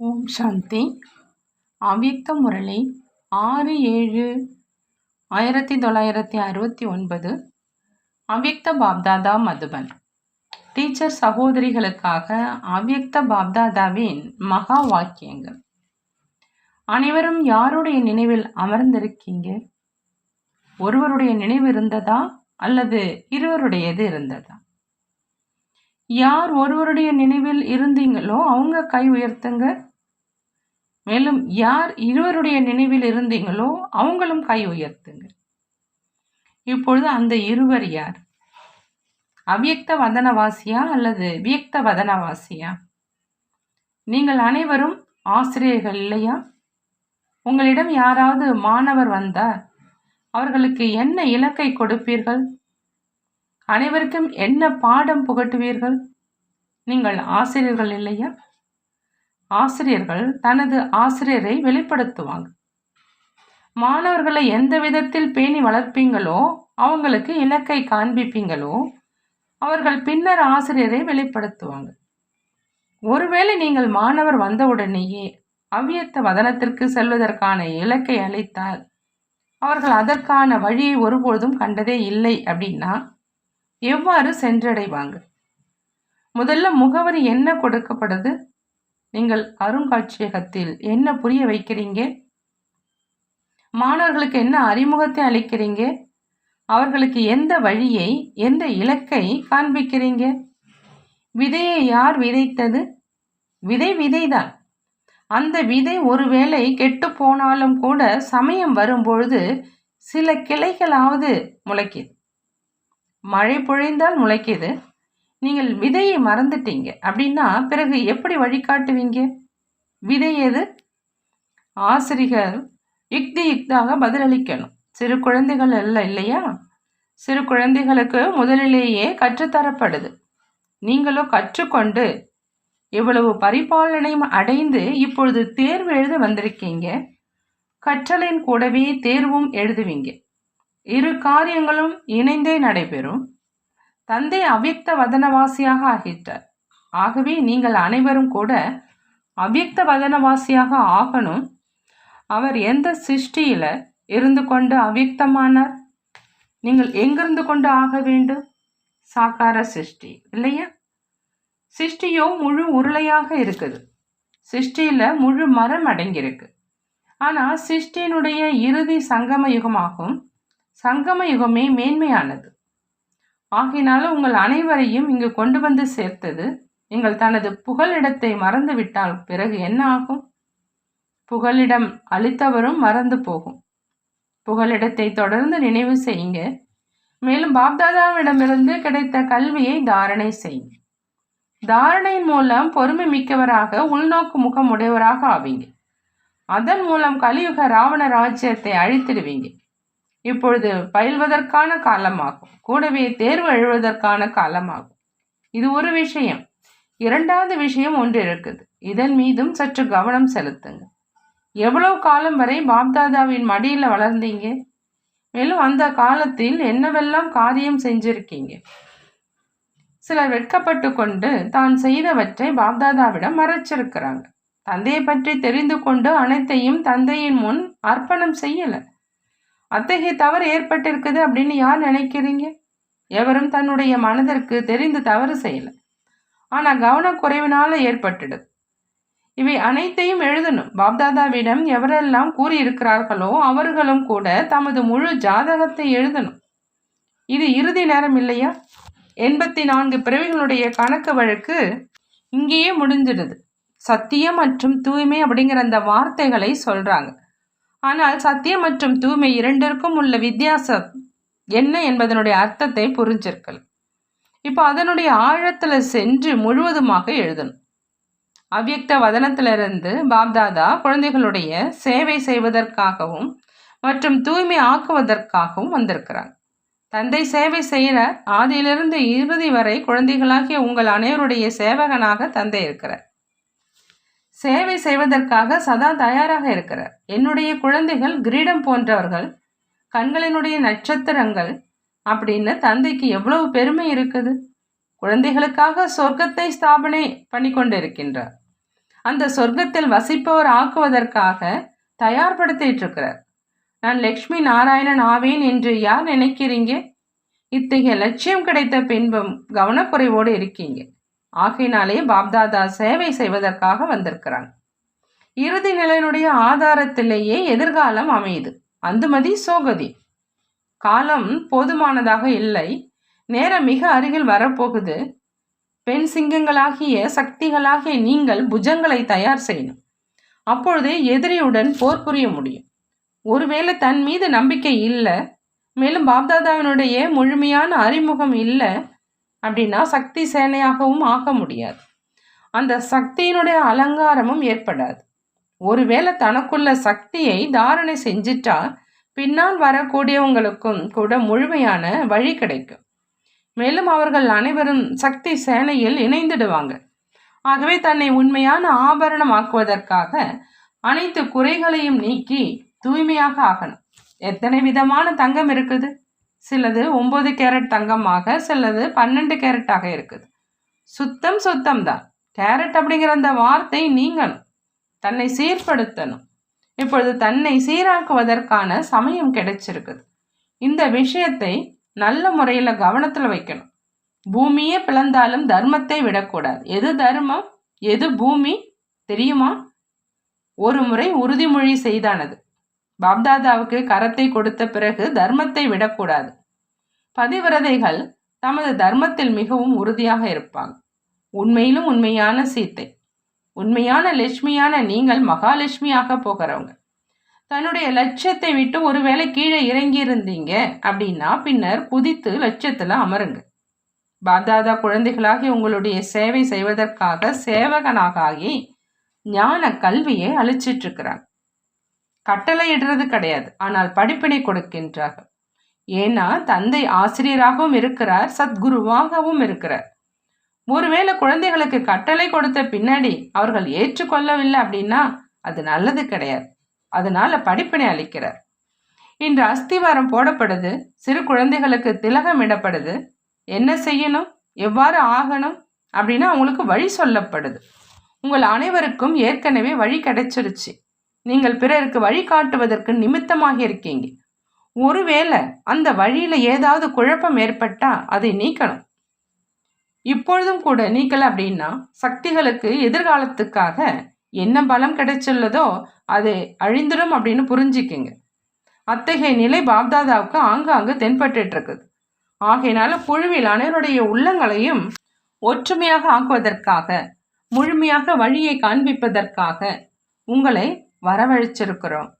ஓம் சாந்தி. அவ்யக்த முரளி ஆறு ஏழு ஆயிரத்தி தொள்ளாயிரத்தி அறுபத்தி ஒன்பது. அவ்யக்த பாப்தாதா மதுபன். டீச்சர் சகோதரிகளுக்காக அவ்யக்த பாப்தாதாவின் மகா வாக்கியங்கள். அனைவரும் யாருடைய நினைவில் அமர்ந்திருக்கீங்க? ஒருவருடைய நினைவு இருந்ததா? அல்லது இருவருடையது இருந்ததா? யார் ஒருவருடைய நினைவில் இருந்தீங்களோ அவங்க கை உயர்த்துங்க. மேலும் யார் இருவருடைய நினைவில் இருந்தீங்களோ அவங்களும் கை உயர்த்துங்க. இப்பொழுது அந்த இருவர் யார்? அவ்வியக்த வதனவாசியா அல்லது வியக்த வதனவாசியா? நீங்கள் அனைவரும் ஆசிரியர்கள் இல்லையா? உங்களிடம் யாராவது மாணவர் வந்தார் அவர்களுக்கு என்ன இலக்கை கொடுப்பீர்கள்? அனைவருக்கும் என்ன பாடம் புகட்டுவீர்கள்? நீங்கள் ஆசிரியர்கள் இல்லையா? ஆசிரியர்கள் தனது ஆசிரியரை வெளிப்படுத்துவாங்க. மாணவர்களை எந்த விதத்தில் பேணி வளர்ப்பீங்களோ அவங்களுக்கு இலக்கை காண்பிப்பீங்களோ அவர்கள் பின்னர் ஆசிரியரை வெளிப்படுத்துவாங்க. ஒருவேளை நீங்கள் மாணவர் வந்தவுடனேயே அவ்வியத்த வதனத்திற்கு செல்வதற்கான இலக்கை அளித்தால் அவர்கள் அதற்கான வழியை ஒருபொழுதும் கண்டதே இல்லை அப்படின்னா எவ்வாறு சென்றடைவாங்க? முதல்ல முகவரி என்ன கொடுக்கப்படுது? நீங்கள் அருங்காட்சியகத்தில் என்ன புரிய வைக்கிறீங்க? மாணவர்களுக்கு என்ன அறிமுகத்தை அளிக்கிறீங்க? அவர்களுக்கு எந்த வழியை எந்த இலக்கை காண்பிக்கிறீங்க? விதையை யார் விதைத்தது? விதை விதைதான். அந்த விதை ஒருவேளை கெட்டு போனாலும் கூட சமயம் வரும்பொழுது சில கிளைகளாவது முளைக்குது. மழை பொழிந்தால் முளைக்குது. நீங்கள் விதையை மறந்துட்டீங்க. அப்படின்னா பிறகு எப்படி வழிகாட்டுவீங்க? விதை எது? ஆசிரியர் யுக்தி யுக்தாக பதிலளிக்கணும். சிறு குழந்தைகள் அல்ல இல்லையா? சிறு குழந்தைகளுக்கு முதலிலேயே கற்றுத்தரப்படுது. நீங்களோ கற்றுக்கொண்டு இவ்வளவு பரிபாலனை அடைந்து இப்பொழுது தேர்வு எழுத வந்திருக்கீங்க. கற்றலின் கூடவே தேர்வும் எழுதுவீங்க. இரு காரியங்களும் இணைந்தே நடைபெறும். தந்தை அவ்யக்த வதனவாசியாக ஆகிட்டார். ஆகவே நீங்கள் அனைவரும் கூட அவ்யக்த வதனவாசியாக ஆகணும். அவர் எந்த சிருஷ்டியில் இருந்து கொண்டு அவ்யக்தமானார் நீங்கள் எங்கிருந்து கொண்டு ஆக வேண்டும்? சாக்கார சிருஷ்டி இல்லையா? சிருஷ்டியோ முழு உருளையாக இருக்குது. சிருஷ்டியில் முழு மரம் அடங்கியிருக்கு. ஆனால் சிருஷ்டியினுடைய இறுதி சங்கம யுகமாகும். சங்கம யுகமே மேன்மையானது. ஆகினால உங்கள் அனைவரையும் இங்கு கொண்டு வந்து சேர்த்தது. நீங்கள் தனது புகலிடத்தை மறந்துவிட்டால் பிறகு என்ன ஆகும்? புகலிடம் அளித்தவரும் மறந்து போகும். புகலிடத்தை தொடர்ந்து நினைவு செய்யுங்க. மேலும் பாப்தாதாவிடமிருந்து கிடைத்த கல்வியை தாரணை செய்யுங்க. தாரணையின் மூலம் பொறுமை மிக்கவராக உள்நோக்கு முகம் உடையவராக ஆவீங்க. அதன் மூலம் கலியுக ராவண ராஜ்யத்தை அழித்திடுவீங்க. இப்பொழுது பயில்வதற்கான காலமாகும். கூடவே தேர்வு எழுவதற்கான காலமாகும். இது ஒரு விஷயம். இரண்டாவது விஷயம் ஒன்று இருக்குது. இதன் மீதும் சற்று கவனம் செலுத்துங்க. எவ்வளவு காலம் வரை பாப்தாதாவின் மடியில் வளர்ந்தீங்க? மேலும் அந்த காலத்தில் என்னவெல்லாம் காரியம் செஞ்சிருக்கீங்க? சிலர் வெட்கப்பட்டு கொண்டு தான் செய்தவற்றை பாப்தாதாவிடம் மறைச்சிருக்கிறாங்க. தந்தையை பற்றி தெரிந்து கொண்டு அனைத்தையும் தந்தையின் முன் அர்ப்பணம் செய்யலை. அத்தகைய தவறு ஏற்பட்டிருக்குது அப்படின்னு யார் நினைக்கிறீங்க? எவரும் தன்னுடைய மனதிற்கு தெரிந்து தவறு செய்யலை. ஆனால் கவனக்குறைவினால ஏற்பட்டுடுது. இவை அனைத்தையும் எழுதணும். பாப்தாதாவிடம் எவரெல்லாம் கூறியிருக்கிறார்களோ அவர்களும் கூட தமது முழு ஜாதகத்தை எழுதணும். இது இறுதி நேரம் இல்லையா? எண்பத்தி நான்கு பிறவிகளுடைய கணக்கு வழக்கு இங்கேயே முடிஞ்சிடுது சத்தியம் மற்றும் தூய்மை அப்படிங்கிற அந்த வார்த்தைகளை சொல்கிறாங்க ஆனால் சத்தியம் மற்றும் தூய்மை இரண்டிற்கும் உள்ள வித்தியாசம் என்ன என்பதனுடைய அர்த்தத்தை புரிஞ்சிருக்கல். இப்போ அதனுடைய ஆழத்தில் சென்று முழுவதுமாக எழுதணும். அவ்யக்த வதனத்திலிருந்து பாப்தாதா குழந்தைகளுடைய சேவை செய்வதற்காகவும் மற்றும் தூய்மை ஆக்குவதற்காகவும் வந்திருக்கிறாங்க தந்தை சேவை செய்கிற ஆதியிலிருந்து இறுதி வரை குழந்தைகளாகிய உங்கள் அனைவருடைய சேவகனாக தந்தை இருக்கிறார். சேவை செய்வதற்காக சதா தயாராக இருக்கிறார். என்னுடைய குழந்தைகள் கிரீடம் போன்றவர்கள் கண்களினுடைய நட்சத்திரங்கள் அப்படின்னு தந்தைக்கு எவ்வளவு பெருமை இருக்குது? குழந்தைகளுக்காக சொர்க்கத்தை ஸ்தாபனை பண்ணி கொண்டிருக்கின்றார். அந்த சொர்க்கத்தில் வசிப்பவர் ஆக்குவதற்காக தயார்படுத்திட்டு இருக்கிறார். நான் லக்ஷ்மி நாராயணன் ஆவேன் என்று யார் நினைக்கிறீங்க? இத்தகைய லட்சியம் கிடைத்த பின்பும் கவனக்குறைவோடு இருக்கீங்க. ஆகையினாலே பாப்தாதா சேவை செய்வதற்காக வந்திருக்கிறாங்க இறுதி நிலையினுடைய ஆதாரத்திலேயே எதிர்காலம் அமையுது. அந்துமதி சோகதி. காலம் போதுமானதாக இல்லை. நேரம் மிக அருகில் வரப்போகுது. பெண் சிங்கங்களாகிய சக்திகளாகிய நீங்கள் புஜங்களை தயார் செய்யணும். அப்பொழுது எதிரியுடன் போர் புரிய முடியும். ஒருவேளை தன் மீது நம்பிக்கை இல்லை. மேலும் பாப்தாதாவினுடைய முழுமையான அறிமுகம் இல்லை. அப்படின்னா சக்தி சேனையாகவும் ஆக முடியாது. அந்த சக்தியினுடைய அலங்காரமும் ஏற்படாது. ஒருவேளை தனக்குள்ள சக்தியை தாரணை செஞ்சிட்டா பின்னால் வரக்கூடியவங்களுக்கும் கூட முழுமையான வழி கிடைக்கும். மேலும் அவர்கள் அனைவரும் சக்தி சேனையில் இணைந்துடுவாங்க. ஆகவே தன்னை உண்மையான ஆபரணமாக்குவதற்காக அனைத்து குறைகளையும் நீக்கி தூய்மையாக ஆகணும். எத்தனை விதமான தங்கம் இருக்குது? சிலது ஒம்பது கேரட் தங்கமாக சிலது பன்னெண்டு கேரட்டாக இருக்குது. சுத்தம் சுத்தம் தான் கேரட் அப்படிங்கிற அந்த வார்த்தை நீங்கணும். தன்னை சீர்படுத்தணும். இப்பொழுது தன்னை சீராக்குவதற்கான சமயம் கிடைச்சிருக்குது. இந்த விஷயத்தை நல்ல முறையில் கவனத்தில் வைக்கணும். பூமியே பிளந்தாலும் தர்மத்தை விடக்கூடாது. எது தர்மம்? எது பூமி? தெரியுமா? ஒரு முறை உறுதிமொழி செய்தானது. பாப்தாதாவுக்கு கரத்தை கொடுத்த பிறகு தர்மத்தை விடக்கூடாது. பதிவிரதைகள் தமது தர்மத்தில் மிகவும் உறுதியாக இருப்பாங்க. உண்மையிலும் உண்மையான சீத்தை. உண்மையான லட்சுமியான நீங்கள் மகாலட்சுமியாக போகிறவங்க. தன்னுடைய லட்சியத்தை விட்டு ஒருவேளை கீழே இறங்கி இருந்தீங்க அப்படின்னா பின்னர் குதித்து லட்சியத்தில் அமருங்க. பாப்தாதா குழந்தைகளாகி உங்களுடைய சேவை செய்வதற்காக சேவகனாக ஆகி ஞான கல்வியை அழிச்சிட்ருக்கிறாங்க கட்டளையிடுறது கிடையாது. ஆனால் படிப்பினை கொடுக்கின்றார்கள். ஏன்னா தந்தை ஆசிரியராகவும் இருக்கிறார் சத்குருவாகவும் இருக்கிறார். ஒருவேளை குழந்தைகளுக்கு கட்டளை கொடுத்த பின்னாடி அவர்கள் ஏற்றுக்கொள்ளவில்லை அப்படின்னா அது நல்லது கிடையாது. அதனால படிப்பினை அளிக்கிறார். இன்று அஸ்திவாரம் போடப்படுது சிறு குழந்தைகளுக்கு திலகம் இடப்படுது. என்ன செய்யணும்? எவ்வாறு ஆகணும்? அப்படின்னா அவங்களுக்கு வழி சொல்லப்படுது. உங்கள் அனைவருக்கும் ஏற்கனவே வழி கிடைச்சிருச்சு. நீங்கள் பிறருக்கு வழிகாட்டுவதற்கு நிமித்தமாக இருக்கீங்க. ஒருவேளை அந்த வழியில் ஏதாவது குழப்பம் ஏற்பட்டால் அதை நீக்கணும். இப்பொழுதும் கூட நீக்கலை அப்படின்னா சக்திகளுக்கு எதிர்காலத்துக்காக என்ன பலம் கிடைச்சுள்ளதோ அது அழிந்துடும் அப்படின்னு புரிஞ்சிக்கிங்க. அத்தகைய நிலை பாப்தாதாவுக்கு ஆங்காங்கு தென்பட்டு இருக்குது ஆகையினால குழுவில் அனைவருடைய உள்ளங்களையும் ஒற்றுமையாக ஆக்குவதற்காக முழுமையாக வழியை காண்பிப்பதற்காக உங்களை வரவழைச்சிருக்கிறோம்.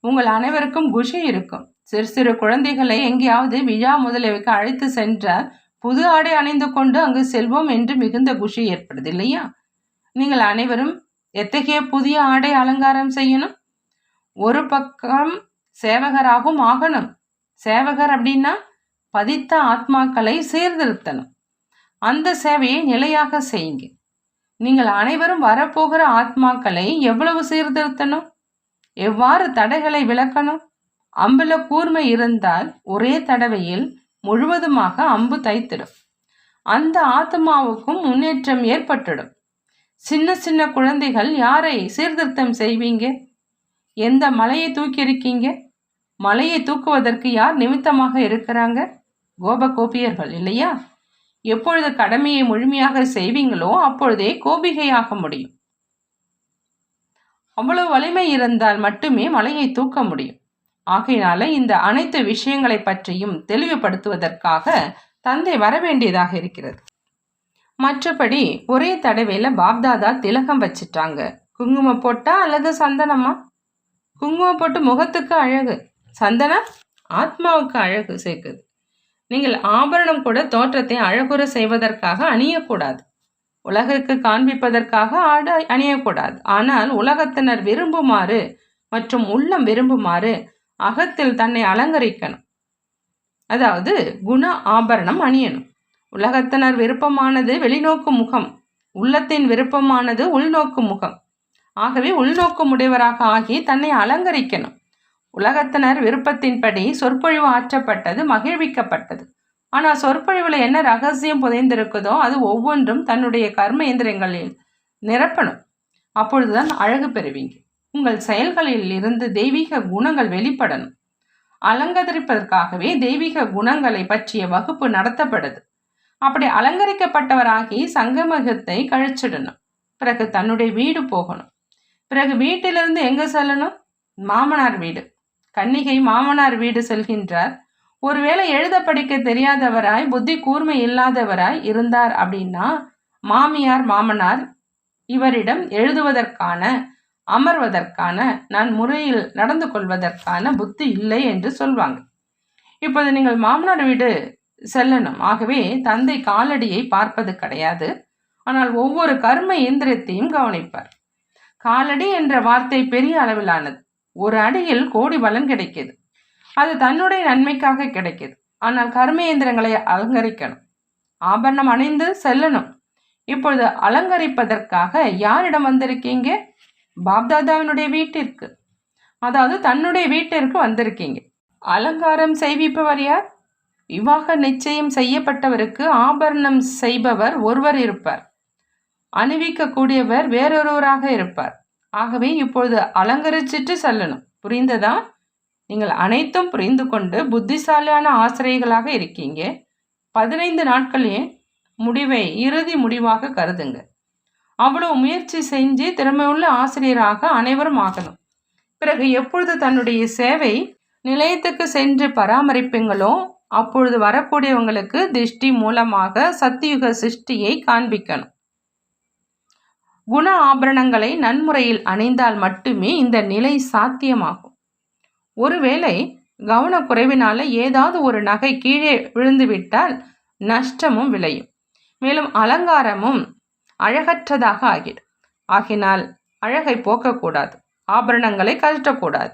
உங்கள் அனைவருக்கும் குஷி இருக்கும். சிறு சிறு குழந்தைகளை எங்கேயாவது விழா முதலியவைக்கு அழைத்து சென்றால் புது ஆடை அணிந்து கொண்டு அங்கு செல்வோம் என்று மிகுந்த குஷி ஏற்படுது இல்லையா? நீங்கள் அனைவரும் எத்தகைய புதிய ஆடை அலங்காரம் செய்யணும்? ஒரு பக்கம் சேவகராகவும் ஆகணும். சேவகர் அப்படின்னா பதித்த ஆத்மாக்களை சீர்திருத்தணும். அந்த சேவையை நிலையாக செய்யுங்க. நீங்கள் அனைவரும் வரப்போகிற ஆத்மாக்களை எவ்வளவு சீர்திருத்தணும்? எவ்வாறு தடைகளை விளக்கணும் அம்புல கூர்மை இருந்தால் ஒரே தடவையில் முழுவதுமாக அம்பு தைத்திடும். அந்த ஆத்மாவுக்கும் முன்னேற்றம் ஏற்பட்டுடும். சின்ன சின்ன குழந்தைகள் யாரை சீர்திருத்தம் செய்வீங்க? எந்த மலையை தூக்கி இருக்கீங்க மலையை தூக்குவதற்கு யார் நிமித்தமாக இருக்கிறாங்க? கோப கோபியர்கள் இல்லையா? எப்பொழுது கடமையை முழுமையாக செய்வீங்களோ அப்பொழுதே கோபிகையாக முடியும். அவ்வளவு வலிமை இருந்தால் மட்டுமே மலையை தூக்க முடியும். ஆகையினால இந்த அனைத்து விஷயங்களை பற்றியும் தெளிவுபடுத்துவதற்காக தந்தை வரவேண்டியதாக இருக்கிறது. மற்றபடி ஒரே தடவையில் பாப்தாதா திலகம் வச்சிட்டாங்க. குங்குமம் போட்டா அல்லது சந்தனமா? குங்குமம் போட்டு முகத்துக்கு அழகு. சந்தனம் ஆத்மாவுக்கு அழகு சேர்க்குது. நீங்கள் ஆபரணம் கூட தோற்றத்தை அழகுற செய்வதற்காக அணியக்கூடாது. உலகிற்கு காண்பிப்பதற்காக ஆட அணியக்கூடாது. ஆனால் உலகத்தினர் விரும்புமாறு மற்றும் உள்ளம் விரும்புமாறு அகத்தில் தன்னை அலங்கரிக்கணும். அதாவது குண ஆபரணம் அணியணும். உலகத்தினர் விருப்பமானது வெளிநோக்கு முகம் உள்ளத்தின் விருப்பமானது உள்நோக்கு முகம். ஆகவே உள்நோக்கு உடையவராக ஆகி தன்னை அலங்கரிக்கணும். உலகத்தினர் விருப்பத்தின்படி சொற்பொழிவு ஆற்றப்பட்டது மகிழ்விக்கப்பட்டது. ஆனால் சொற்பொழிவில் என்ன ரகசியம் புதைந்திருக்குதோ அது ஒவ்வொன்றும் தன்னுடைய கர்ம இயந்திரங்களில் நிரப்பணும். அப்பொழுதுதான் அழகு பெறுவீங்க. உங்கள் செயல்களில் இருந்து தெய்வீக குணங்கள் வெளிப்படணும். அலங்கரிப்பதற்காகவே தெய்வீக குணங்களை பற்றிய வகுப்பு நடத்தப்படுது. அப்படி அலங்கரிக்கப்பட்டவராகி சங்கமகத்தை கழிச்சிடணும். பிறகு தன்னுடைய வீடு போகணும். பிறகு வீட்டிலிருந்து எங்கே செல்லணும்? மாமனார் வீடு. கன்னிகை மாமனார் வீடு செல்கின்றார். ஒருவேளை எழுத படிக்க தெரியாதவராய் புத்தி கூர்மை இல்லாதவராய் இருந்தார் அப்படின்னா மாமியார் மாமனார் இவரிடம் எழுதுவதற்கான அமர்வதற்கான நான் முறையில் நடந்து கொள்வதற்கான புத்தி இல்லை என்று சொல்வாங்க. இப்போது நீங்கள் மாமனார் வீடு செல்லணும். ஆகவே தந்தை காலடியை பார்ப்பது கிடையாது. ஆனால் ஒவ்வொரு கர்ம இயந்திரத்தையும் கவனிப்பார். காலடி என்ற வார்த்தை பெரிய அளவிலானது. ஒரு அடியில் கோடி பலன் கிடைக்கிது. அது தன்னுடைய நன்மைக்காக கிடைக்கிது. ஆனால் கர்மேந்திரங்களை அலங்கரிக்கணும். ஆபரணம் அணிந்து செல்லணும். இப்பொழுது அலங்கரிப்பதற்காக யாரிடம் வந்திருக்கீங்க? பாப்தாதாவினுடைய வீட்டிற்கு. அதாவது தன்னுடைய வீட்டிற்கு வந்திருக்கீங்க. அலங்காரம் செய்விப்பவர் யார்? விவாக நிச்சயம் செய்யப்பட்டவருக்கு ஆபரணம் செய்பவர் ஒருவர் இருப்பார். அணிவிக்கக்கூடியவர் வேறொருவராக இருப்பார். ஆகவே இப்பொழுது அலங்கரிச்சிட்டு செல்லணும். புரிந்ததா? நீங்கள் அனைத்தும் புரிந்து கொண்டு புத்திசாலியான ஆசிரியர்களாக இருக்கீங்க. பதினைந்து நாட்களே முடிவை இறுதி முடிவாக கருதுங்க. அவ்வளோ முயற்சி செஞ்சு திறமையுள்ள ஆசிரியராக அனைவரும் ஆகணும். பிறகு எப்பொழுது தன்னுடைய சேவை நிலையத்துக்கு சென்று பராமரிப்பீங்களோ அப்பொழுது வரக்கூடியவங்களுக்கு திருஷ்டி மூலமாக சத்தியுக சிருஷ்டியை காண்பிக்கணும். குண ஆபரணங்களை நன்முறையில் அணிந்தால் மட்டுமே இந்த நிலை சாத்தியமாகும். ஒருவேளை கவனக்குறைவினால ஏதாவது ஒரு நகை கீழே விழுந்துவிட்டால் நஷ்டமும் விளையும். மேலும் அலங்காரமும் அழகற்றதாக ஆகிடும். ஆகினால் அழகை போக்கக்கூடாது. ஆபரணங்களை கழட்டக்கூடாது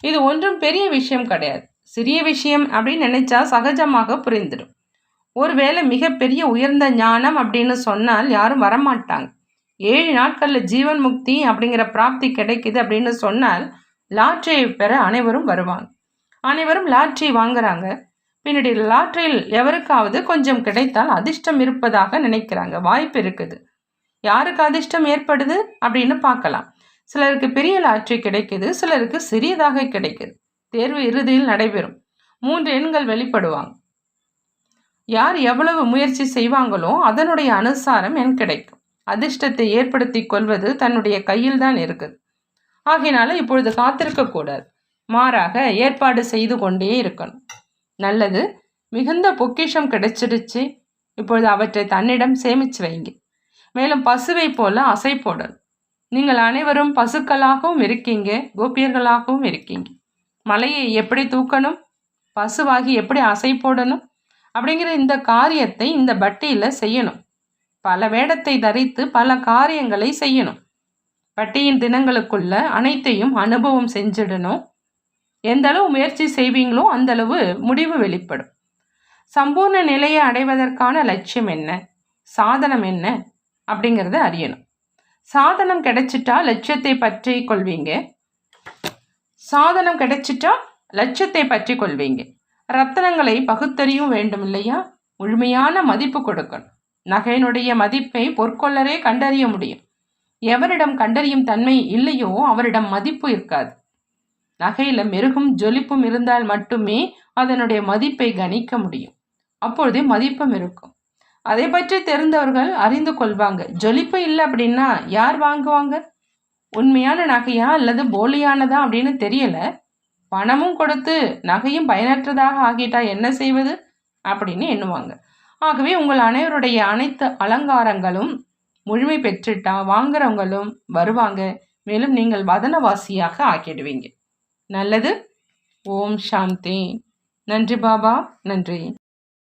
இது ஒன்றும் பெரிய விஷயம் கிடையாது. சிறிய விஷயம் அப்படின்னு நினைச்சா சகஜமாக புரிந்துடும். ஒருவேளை மிகப்பெரிய உயர்ந்த ஞானம் அப்படின்னு சொன்னால் யாரும் வரமாட்டாங்க. ஏழு நாட்களில் ஜீவன் முக்தி அப்படிங்கிற பிராப்தி கிடைக்குது அப்படின்னு சொன்னால் லாட்ரியை பெற அனைவரும் வருவாங்க. அனைவரும் லாட்ரி வாங்குறாங்க. பின்னாடி லாட்ரியில் எவருக்காவது கொஞ்சம் கிடைத்தால் அதிர்ஷ்டம் இருப்பதாக நினைக்கிறாங்க. வாய்ப்பு இருக்குது. யாருக்கு அதிர்ஷ்டம் ஏற்படுது அப்படின்னு பார்க்கலாம். சிலருக்கு பெரிய லாட்ரி கிடைக்குது சிலருக்கு சிறியதாக கிடைக்குது. தேர்வு இறுதியில் நடைபெறும். மூன்று எண்கள் வெளிப்படுவாங்க. யார் எவ்வளவு முயற்சி செய்வாங்களோ அதனுடைய அனுசாரம் என் கிடைக்கும். அதிர்ஷ்டத்தை ஏற்படுத்தி கொள்வது தன்னுடைய கையில் தான் இருக்குது. ஆகினால இப்பொழுது காத்திருக்கக்கூடாது மாறாக ஏற்பாடு செய்து கொண்டே இருக்கணும். நல்லது மிகுந்த பொக்கிஷம் கிடைச்சிருச்சு இப்பொழுது அவற்றை தன்னிடம் சேமித்து வைங்க. மேலும் பசுவை போல அசை போடணும். நீங்கள் அனைவரும் பசுக்களாகவும் இருக்கீங்க கோபியர்களாகவும் இருக்கீங்க. மலையை எப்படி தூக்கணும்? பசுவாகி எப்படி அசை போடணும்? அப்படிங்கிற இந்த காரியத்தை இந்த பட்டியில் செய்யணும். பல வேடத்தை தரித்து பல காரியங்களை செய்யணும். பட்டியின் தினங்களுக்குள்ள அனைத்தையும் அனுபவம் செஞ்சிடணும். எந்த அளவு முயற்சி செய்வீங்களோ அந்த அளவு முடிவு வெளிப்படும். சம்பூர்ண நிலையை அடைவதற்கான லட்சியம் என்ன? சாதனம் என்ன? அப்படிங்கிறத அறியணும். சாதனம் கிடைச்சிட்டா லட்சியத்தை பற்றி கொள்வீங்க. சாதனம் கிடைச்சிட்டா லட்சியத்தை பற்றி கொள்வீங்க. ரத்தனங்களை பகுத்தறியும் வேண்டும் இல்லையா? முழுமையான மதிப்பு கொடுக்கணும். நகையினுடைய மதிப்பை பொற்கொள்ளரே கண்டறிய முடியும். எவரிடம் கண்டறியும் தன்மை இல்லையோ அவரிடம் மதிப்பு இருக்காது. நகையில மெருகும் ஜொலிப்பும் இருந்தால் மட்டுமே அதனுடைய மதிப்பை கணிக்க முடியும். அப்பொழுதே மதிப்பும் இருக்கும். அதை பற்றி தெரிந்தவர்கள் அறிந்து கொள்வாங்க. ஜொலிப்பு இல்லை அப்படின்னா யார் வாங்குவாங்க? உண்மையான நகையா அல்லது போலியானதா அப்படின்னு தெரியல. பணமும் கொடுத்து நகையும் பயனற்றதாக ஆகிட்டா என்ன செய்வது? அப்படின்னு எண்ணுவாங்க. ஆகவே உங்கள் அனைவருடைய அனைத்து அலங்காரங்களும் முழுமை பெற்றுட்டா வாங்குறவங்களும் வருவாங்க. மேலும் நீங்கள் வதனவாசியாக ஆக்கிடுவீங்க. நல்லது. ஓம் சாந்தி. நன்றி பாபா. நன்றி.